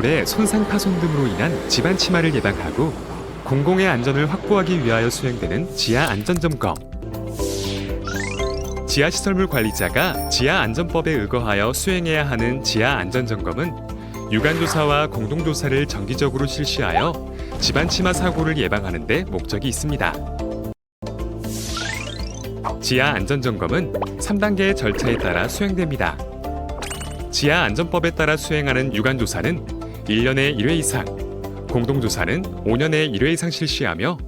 돌의 손상 파손 등으로 인한 집안 침하를 예방하고 공공의 안전을 확보하기 위하여 수행되는 지하 안전 점검. 지하 시설물 관리자가 지하 안전법에 의거하여 수행해야 하는 지하 안전 점검은 유관 조사와 공동 조사를 정기적으로 실시하여 집안 침하 사고를 예방하는 데 목적이 있습니다. 지하 안전 점검은 3단계의 절차에 따라 수행됩니다. 지하 안전법에 따라 수행하는 유관 조사는 1년에 1회 이상, 공동 조사는 5년에 1회 이상 실시하며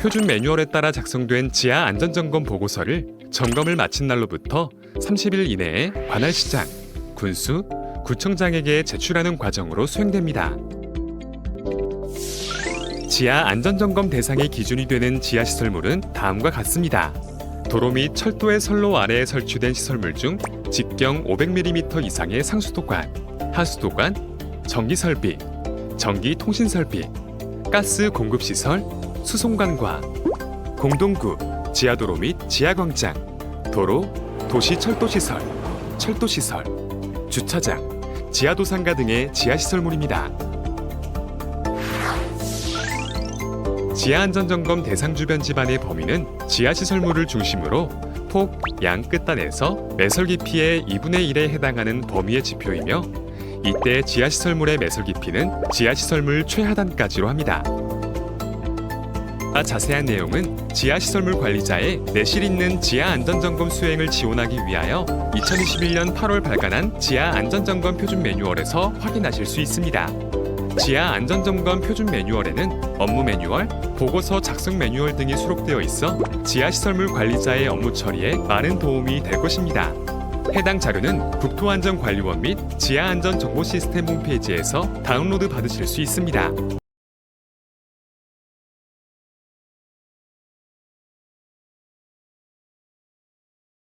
표준 매뉴얼에 따라 작성된 지하 안전 점검 보고서를 점검을 마친 날로부터 30일 이내에 관할 시장, 군수, 구청장에게 제출하는 과정으로 수행됩니다. 지하 안전 점검 대상의 기준이 되는 지하 시설물은 다음과 같습니다. 도로 및 철도의 선로 아래에 설치된 시설물 중 직경 500mm 이상의 상수도관, 하수도관, 전기 설비, 전기 통신 설비, 가스 공급 시설, 수송관과 공동구, 지하도로 및 지하광장, 도로, 도시 철도 시설, 철도 시설, 주차장, 지하도상가 등의 지하 시설물입니다. 지하안전점검 대상 주변 집안의 범위는 지하시설물을 중심으로 폭, 양 끝단에서 매설 깊이의 2분의 1에 해당하는 범위의 지표이며 이때 지하시설물의 매설 깊이는 지하시설물 최하단까지로 합니다. 아, 자세한 내용은 지하시설물 관리자의 내실 있는 지하 안전점검 수행을 지원하기 위하여 2021년 8월 발간한 지하 안전점검 표준 매뉴얼에서 확인하실 수 있습니다. 지하 안전점검 표준 매뉴얼에는 업무 매뉴얼, 보고서 작성 매뉴얼 등이 수록되어 있어 지하 시설물 관리자의 업무 처리에 많은 도움이 될 것입니다. 해당 자료는 국토안전관리원 및 지하안전정보시스템 홈페이지에서 다운로드 받으실 수 있습니다.